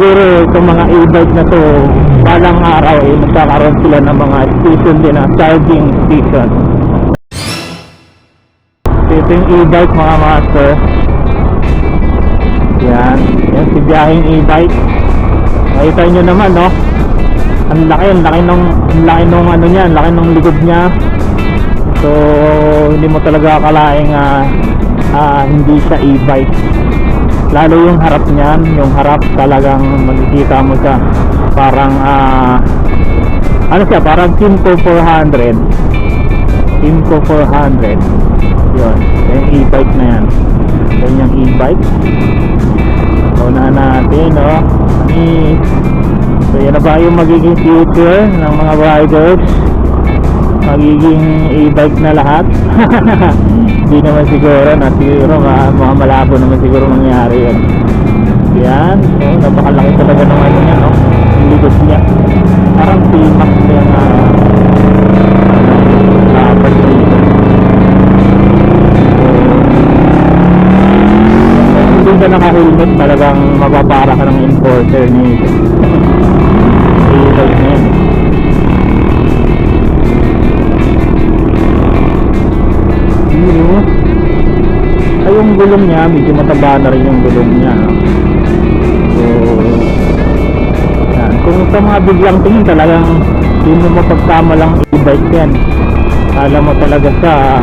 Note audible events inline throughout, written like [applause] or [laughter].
siguro itong mga e-bike na to, balang araw eh, magkakaroon sila ng mga station din na charging station. Ito yung e-bike mga master. Yan, yan si biyaheng e-bike. Makita nyo naman, no? Ang laki, ang laki nung, ang laki nung ano niya, ang laki nung likod niya. So, hindi mo talaga akalaing ah, ah, hindi siya e-bike. Lalo yung harap niyan, yung harap talagang makikita mo siya. Parang, ah, ano siya, parang Kimco 400. Kimco 400. Yun, yung e-bike na yan. Yan yung e-bike. Una natin, no? Ani, so yan na ba yung magiging future ng mga riders? Magiging e-bike na lahat? [laughs] Hindi naman siguro na siguro mga, malabo naman siguro mangyari yun. Yan, so napakalaki talaga ng ano niya, no? Yung likod niya. Parang yung uh, dapat dito. hindi ka naka-helmet talagang mapapara ka ng enforcer ni e-bike na yun. Gulong niya, medyo mataba na rin yung gulong niya. no? So, yan. Kung sa mga biglang tingin talagang hindi mo mapagkama lang e-bike yan. Kala mo talaga sa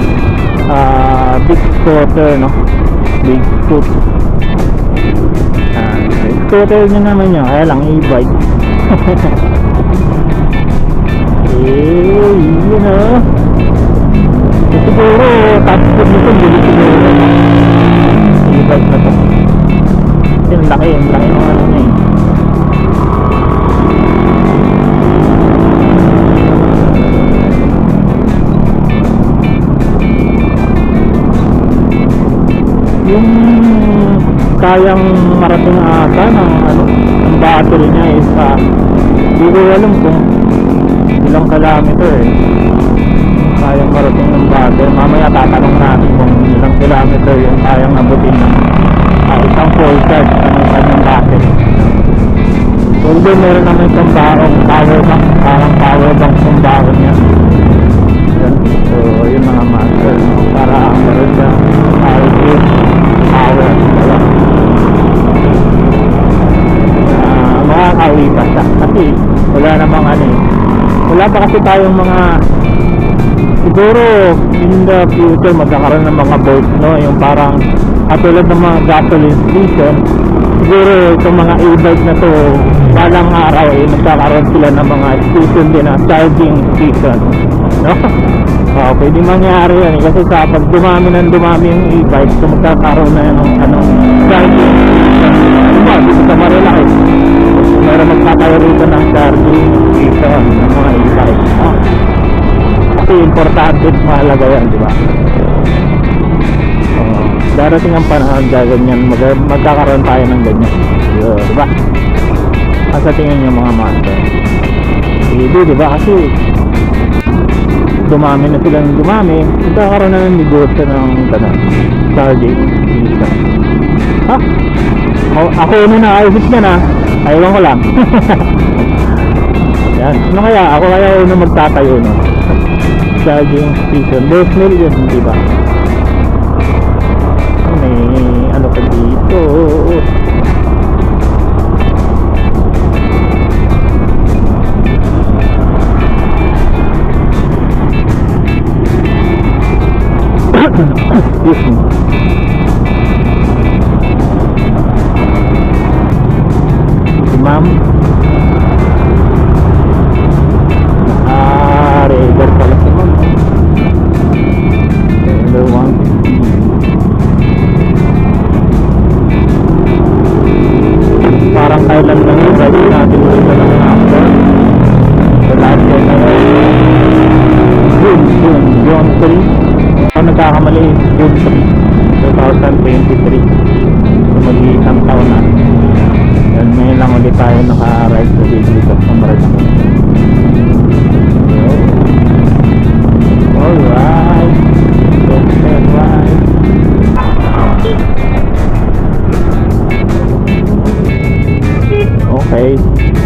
ah, big scooter, no? Big scoot. Ah, scooter nyo naman yun, kaya lang e-bike. eh, yun o. yung kayang marating ata ng ano ng battery niya is ah, hindi ko alam kung ilang kilometer eh. Kayang marating ng battery. Mamaya tatanong natin kung ilang kilometer yung kayang abutin ng ah, isang full charge ng kanyang battery. Although meron naman isang baong power bank parang power bank Wala pa kasi tayong mga siguro in the future magkakaroon ng mga boats no? Yung parang katulad ng mga gasoline station siguro itong mga e-bike na to balang araw eh magkakaroon sila ng mga station din na charging station no? Oh, [laughs] pwede mangyari yan eh. kasi sa pag dumami ng dumami yung e-bike so magkakaroon na ng ano charging station. Ano ba dito sa Marilaki meron magtatayo rito ng charging importante at mahalaga yan di ba? Oo. darating ang panahon gaganyan mag magkakaroon tayo ng ganyan. Yun di ba? Ang sa tingin nyo mga master hindi di ba? Kasi dumami na silang dumami magkakaroon na ng negosyo ng charging dito. Ha? O, ako na naayos na na ayaw ko lang. [laughs] Yan. Ano kaya? Ako kaya una magtatayo no charging station. There's million, di ba? Thailand lang yun. Dahil natin dito lang after. So lahat yan na June, June, June 3. Kung nagkakamali, June 3, 2023.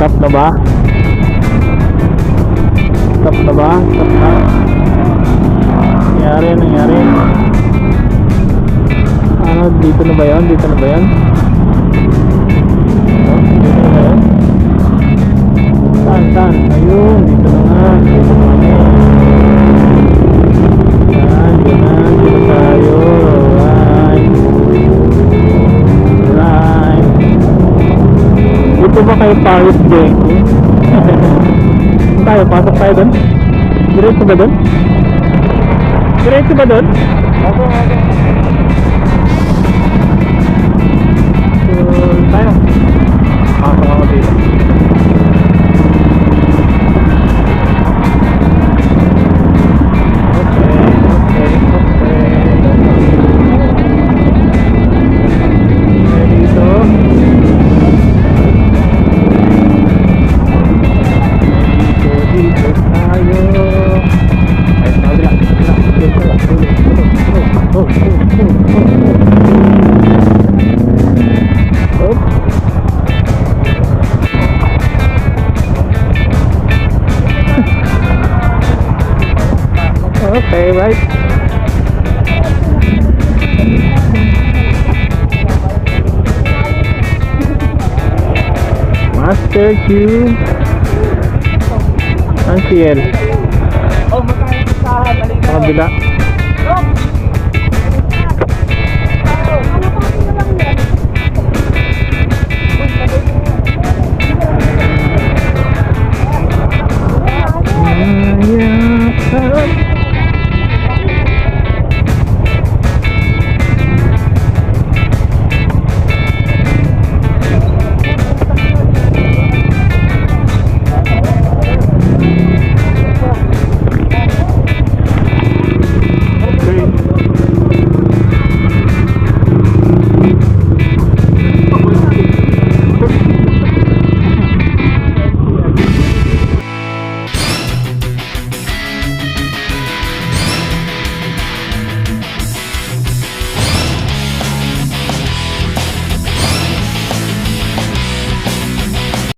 Stop na ba? Stop na ba? Stop na. Nangyari, nangyari. Ano, dito na ba yan? Dito na ba yan? Oh, dito na ba yan? Saan, saan? Pasok tayo doon? Diretso ba doon? Diretso ba doon? Opo, opo. Okay, right. Master Q. Ang CL. Oh, magkano sa kabila.